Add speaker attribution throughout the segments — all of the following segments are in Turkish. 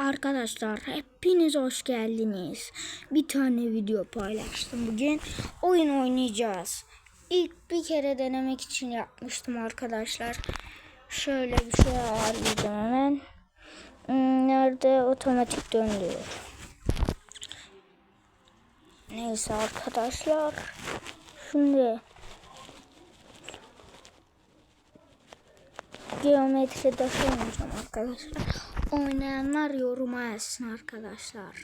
Speaker 1: Arkadaşlar hepiniz hoş geldiniz. Bir tane video paylaştım bugün. Oyun oynayacağız. İlk bir kere denemek için yapmıştım arkadaşlar. Şöyle bir şey ayarlayacağım hemen. Hmm, Nerede otomatik döndürüyor. Neyse arkadaşlar. Şimdi geometri de oynayacağım arkadaşlar. Oynayanlar yoruma yazsın arkadaşlar.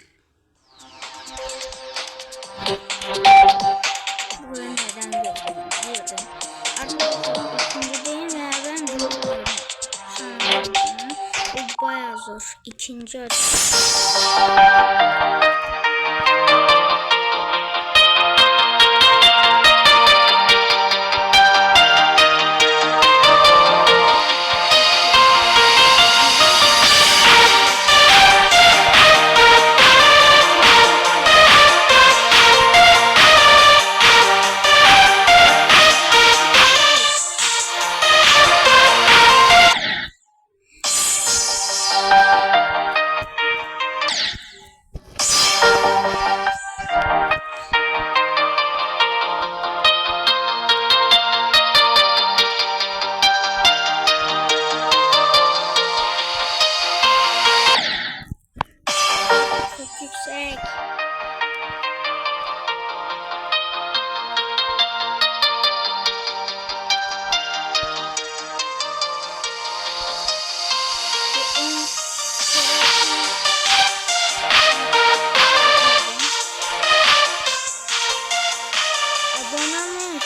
Speaker 1: Buraya neden girdim? Arkadaşlar ikincideyim ve ben biliyorum. Şu an olduğunu. Bu bayağı zor. İkinci açı.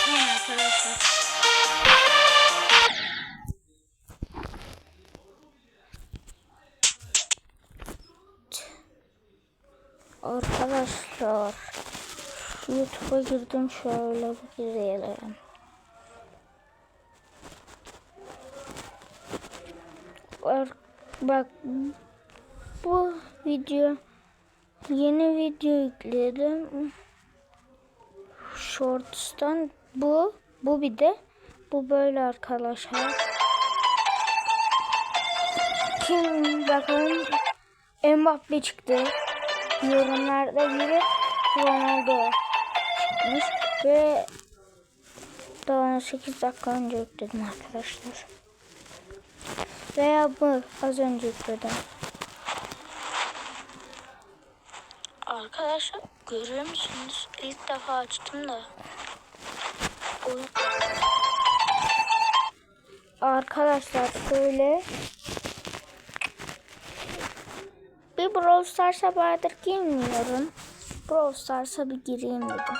Speaker 1: Unutmayın arkadaşlar. Arkadaşlar YouTube'a girdim şöyle bir. Ar- Bak bu video yeni video yükledim. Shorts'tan bu bu bir de bu böyle arkadaşlar. Kim bakalım Mbappe çıktı yorumlarda biri Ronaldo çıkmış ve daha 8 dakika önce yükledim arkadaşlar. Veya bu az önce yükledim. Arkadaşlar görüyor musunuz? İlk defa açtım da. Arkadaşlar şöyle bir Brawl Stars'a bayağıdır girmiyorum. Brawl Stars'a bir gireyim dedim.